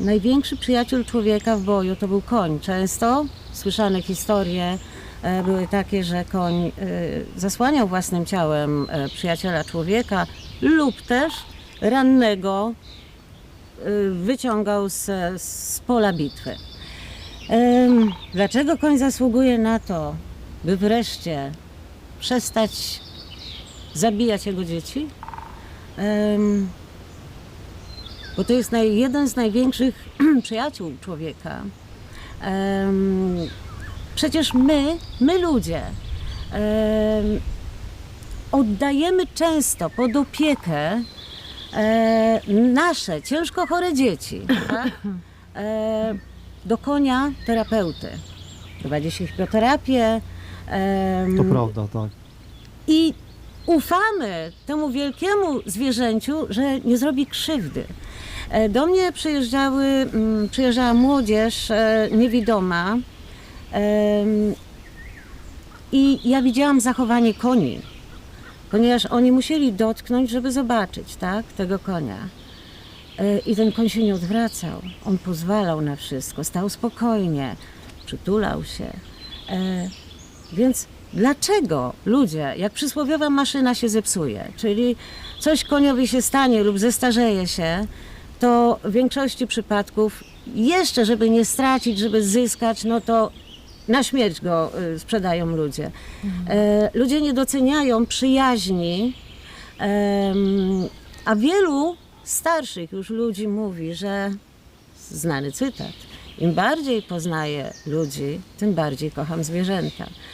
największy przyjaciel człowieka w boju to był koń. Często słyszane historie e, były takie, że koń e, zasłaniał własnym ciałem e, przyjaciela człowieka lub też rannego wyciągał z, z pola bitwy. Dlaczego koń zasługuje na to, by wreszcie przestać zabijać jego dzieci? Bo to jest naj, jeden z największych przyjaciół człowieka. Em, Przecież my, my ludzie, em, oddajemy często pod opiekę e, nasze ciężko chore dzieci tak? e, do konia terapeuty. Prowadzi się hipnoterapię. em, To prawda, tak. i ufamy temu wielkiemu zwierzęciu, że nie zrobi krzywdy. E, Do mnie przyjeżdżały, mm, przyjeżdżała młodzież e, niewidoma i ja widziałam zachowanie koni, ponieważ oni musieli dotknąć, żeby zobaczyć tak, tego konia. E, I ten koń się nie odwracał. On pozwalał na wszystko, stał spokojnie, przytulał się. Więc dlaczego ludzie, jak przysłowiowa maszyna się zepsuje, czyli coś koniowi się stanie lub zestarzeje się, to w większości przypadków jeszcze, żeby nie stracić, żeby zyskać, no to na śmierć go y, sprzedają ludzie. E, ludzie nie doceniają przyjaźni, a wielu starszych już ludzi mówi, że znany cytat. Im bardziej poznaję ludzi, tym bardziej kocham zwierzęta.